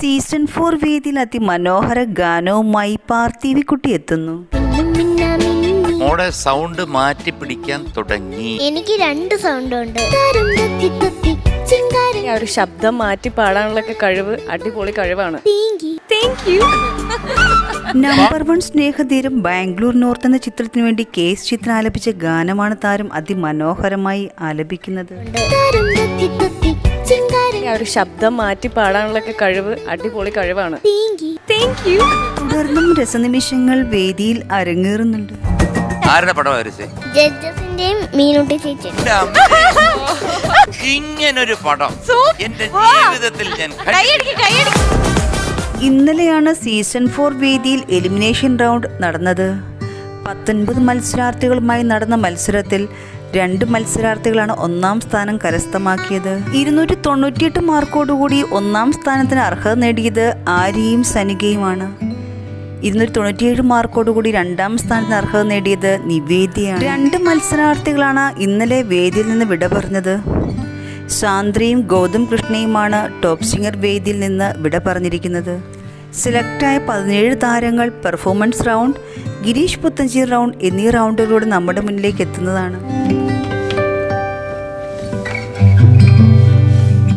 Season four വേദിയിൽ അതിമനോഹര ഗാനവുമായി പാർത്ഥിവിക്കുട്ടി എത്തുന്നു. മോടെ സൗണ്ട് മാറ്റി പിടിക്കാൻ തുടങ്ങി. എനിക്ക് രണ്ട് സൗണ്ട് ഉണ്ട്. ആ ഒരു ശബ്ദം മാറ്റി പാടാനുള്ള ഒക്കെ കഴിവ് അടിപൊളി കഴിവാണ്. നമ്പർ വൺ സ്നേഹധീരം ബാംഗ്ലൂർ നോർത്ത് എന്ന ചിത്രത്തിന് വേണ്ടി കേസ് ചിത്രം ആലപിച്ച ഗാനമാണ് താരം അതിമനോഹരമായി ആലപിക്കുന്നത്. ആ ഒരു ശബ്ദം മാറ്റി പാടാനുള്ള ഒക്കെ കഴിവ് അടിപൊളി കഴിവാണ്. തുടർന്നും രസനിമിഷങ്ങൾ വേദിയിൽ അരങ്ങേറുന്നുണ്ട്. ആരുടെ ജഡ്ജസിന്റെയും മീനുട്ടി ചേച്ചി ഇങ്ങനൊരു പടം. എന്റെ ജീവിതത്തിൽ ഞാൻ. ഇന്നലെയാണ് സീസൺ ഫോർ വേദിയിൽ എലിമിനേഷൻ റൗണ്ട് നടന്നത്. പത്തൊൻപത് മത്സരാർത്ഥികളുമായി നടന്ന മത്സരത്തിൽ രണ്ട് മത്സരാർത്ഥികളാണ് ഒന്നാം സ്ഥാനം കരസ്ഥമാക്കിയത്. ഇരുന്നൂറ്റി തൊണ്ണൂറ്റിയെട്ട് മാർക്കോടുകൂടി ഒന്നാം സ്ഥാനത്തിന് അർഹത നേടിയത് ആര്യയും സനികയുമാണ്. ഇരുന്നൂറ്റി തൊണ്ണൂറ്റിയേഴ് മാർക്കോടുകൂടി രണ്ടാം സ്ഥാനത്തിന് അർഹത നേടിയത് നിവേദിയാണ് രണ്ട് മത്സരാർത്ഥികളാണ് ഇന്നലെ വേദിയിൽ നിന്ന് വിട പറഞ്ഞത്. സാന്ദ്രയും ഗൗതം കൃഷ്ണയുമാണ് ടോപ്പ് സിംഗർ വേദിയിൽ നിന്ന് വിട പറഞ്ഞിരിക്കുന്നത്. സെലക്ടായ പതിനേഴ് താരങ്ങൾ performance round Girish Puthenchery round എന്നീ റൗണ്ടുകളിലൂടെ നമ്മുടെ മുന്നിലേക്ക് എത്തുന്നതാണ്.